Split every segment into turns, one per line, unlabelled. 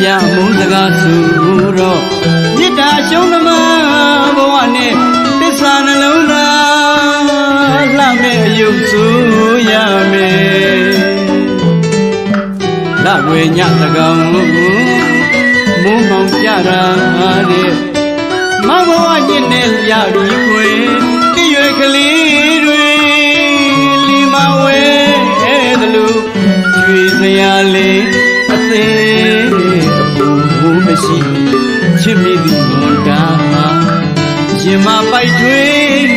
ဆုံးရဲ့အပြစ်ရှာမုန်းစကားဆိုတော့မေတ္တာရှုံးသမားဘဝနဲ့သစ္စာနှလုံးသားလှမဲ့အယုတ်ဆိုရမယ်လဝေညတကောင်မိုးမောင်ကြတာတဲ့မဘဝညစ်နေရပြီခွေတည့်ရွယ်ကလေးတွေလီ ရင်မပိုက်ထွေး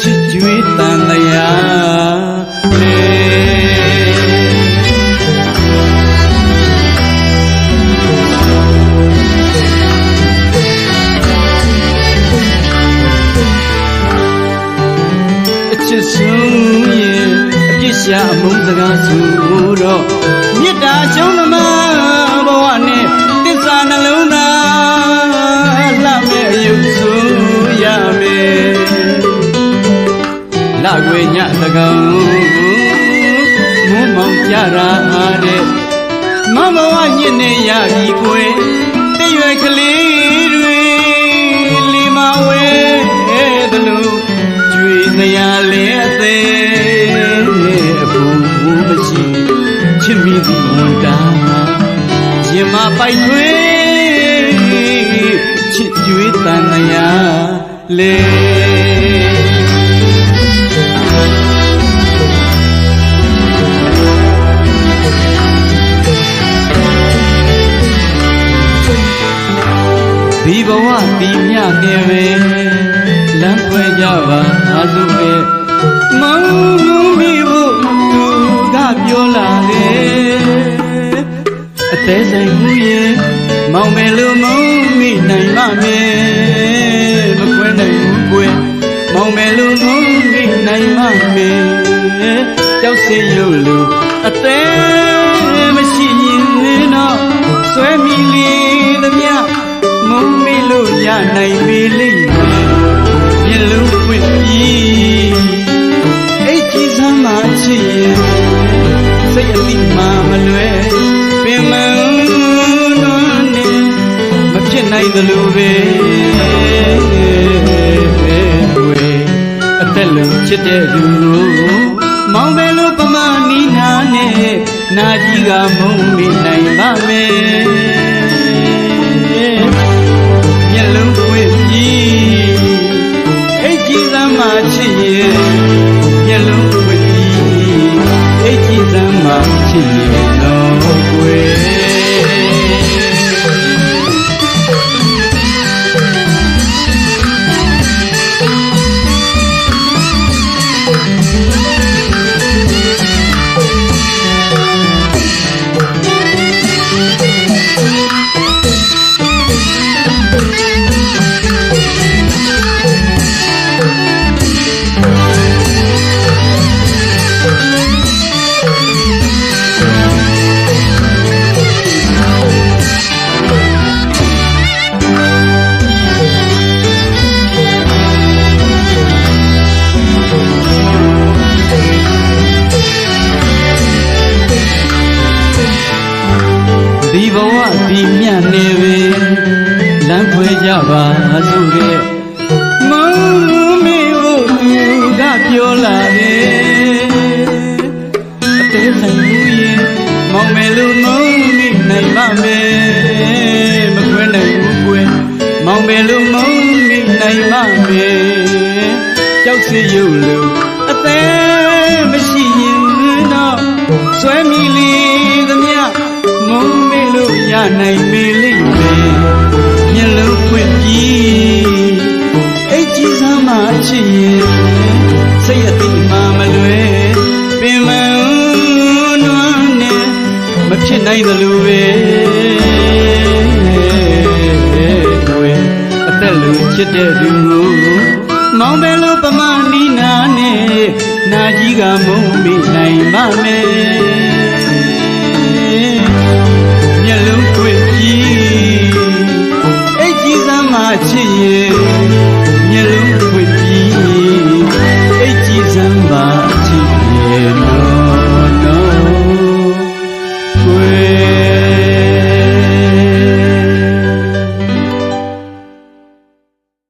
ချစ်ကြွေးတန်တရားလေအချစ်ဆုံးရဲ့အပြစ်ရှာအမုန်းစကားဆိုတော့မေတ္တာရှုံးသမား ညသကောင်မုံမောင်ကြရာတဲ့မဘဝညစ်နေရပြီခွေတရွယ်ကလေးတွေလီမဝဲသလိုကျွေစရာလေးအသေးအပူမရှိချစ်မိသည်ဝန်တာရင်မပိုက်ထွေးချစ်ကျွေးတန်ရာလေ ဒီဘဝဒီမြနေပဲလမ်းခွဲကြပါအားစုပဲမောင်လုံးမိဖို့သူကပြောလာတယ်အသေးစိတ်မှုရဲ့မောင်မယ်လို့မုံမိနိုင်ပါမယ်မခွဲနိုင်ဘူးကွယ်မောင်မယ်လို့မုံမိနိုင်ပါမယ်ကြောက်စင်ရုပ်လို့အသေး နိုင်ပေလိမ့်မယ်မျက်လုံးပွင့်ပြီးအိတ်ကြီးစမ်းမှချစ်ရင်စိတ်အတိမှမလွယ်ပင်မနွမ်းနေမဖြစ်နိုင်သလိုပဲဝေအသက်လုံးချစ်တဲ့သူမောင်ပဲလို့ပမာနီနာနဲ့နာကြီးကမုံမိနိုင်ပါမ ဒီဘဝဒီမြတ်နေပဲလမ်းခွဲကြပါစို့တဲ့မုံမေကိုသူကပြောလာတယ်အသေးစိတ်မှုရင်မောင်မယ်လို့မုံမိနိုင်ပါမယ်မခွဲနိုင်ဘူးကွယ်မောင်မယ်လို့မုံမိနိုင်ပါမယ်ကြောက်စီရုပ်လို့ ရနိုင်မေလိမ့်မယ်မျက်လုံးပွင့်ပြီးအိတ်ကြီးစမ်းမှချစ်ရင်စိတ်အတိမှမလွယ်ပင်မနွမ်းနဲ့မဖြစ်နိုင်သလိုပဲတွေ့အသက်လူချစ်တဲ့သူကိုမောင်ပဲလို့ပမနီနာနဲ့နာကြီးကမုံမိနိုင်ပါမယ်